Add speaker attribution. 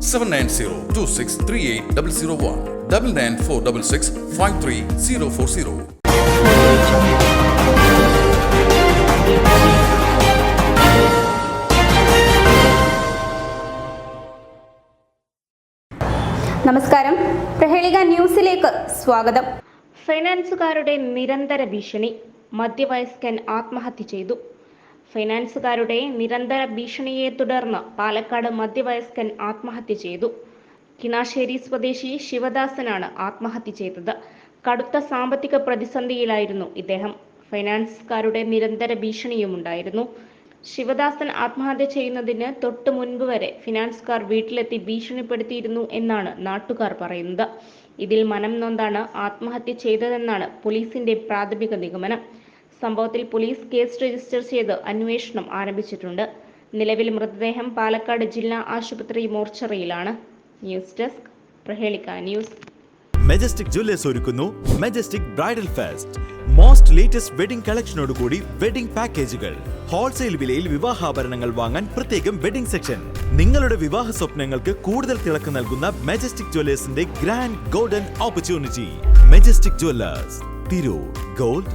Speaker 1: Seven nine zero two six three eight double zero one double nine four double six five three zero four zero
Speaker 2: നമസ്കാരം. പ്രഹേളിക ന്യൂസിലേക്ക് സ്വാഗതം.
Speaker 3: ഫൈനാൻസുകാരുടെ നിരന്തര ഭീഷണി. മധ്യവയസ്കൻ ആത്മഹത്യ ചെയ്തു. ഫൈനാൻസുകാരുടെ നിരന്തര ഭീഷണിയെ തുടർന്ന് പാലക്കാട് മധ്യവയസ്കൻ ആത്മഹത്യ ചെയ്തു. കിണാശ്ശേരി സ്വദേശി ശിവദാസനാണ് ആത്മഹത്യ ചെയ്തത്. കടുത്ത സാമ്പത്തിക പ്രതിസന്ധിയിലായിരുന്നു ഇദ്ദേഹം. ഫൈനാൻസുകാരുടെ നിരന്തര ഭീഷണിയും ഉണ്ടായിരുന്നു ശിവദാസൻ ആത്മഹത്യ ചെയ്യുന്നതിന് തൊട്ട് മുൻപ് വരെ ഫിനാൻസുകാർ വീട്ടിലെത്തി ഭീഷണിപ്പെടുത്തിയിരുന്നു എന്നാണ് നാട്ടുകാർ പറയുന്നത്. ഇതിൽ മനം നൊന്താണ് ആത്മഹത്യ ചെയ്തതെന്നാണ് പോലീസിന്റെ പ്രാഥമിക നിഗമനം. സംഭവത്തിൽ പോലീസ് കേസ് രജിസ്റ്റർ ചെയ്ത് അന്വേഷണം ആരംഭിച്ചിട്ടുണ്ട്. നിലവിൽ മൃതദേഹം പാലക്കാട് ജില്ലാ ആശുപത്രി മോർച്ചറിയിലാണ്. News desk Prahelika news.
Speaker 4: Majestic Jewellers ഒരുക്കുന്നു Majestic bridal fest most latest wedding കളക്ഷനോട് കൂടി വെഡിംഗ് പാക്കേജുകൾ ഹോൾസെയിൽ വിലയിൽ വിവാഹാഭരണങ്ങൾ വാങ്ങാൻ പ്രത്യേകം വെഡിംഗ് സെക്ഷൻ നിങ്ങളുടെ വിവാഹ സ്വപ്നങ്ങൾക്ക് കൂടുതൽ തിളക്കം നൽകുന്ന Majestic ജ്വല്ലേഴ്സിന്റെ grand golden opportunity Majestic Jewellers Tirur gold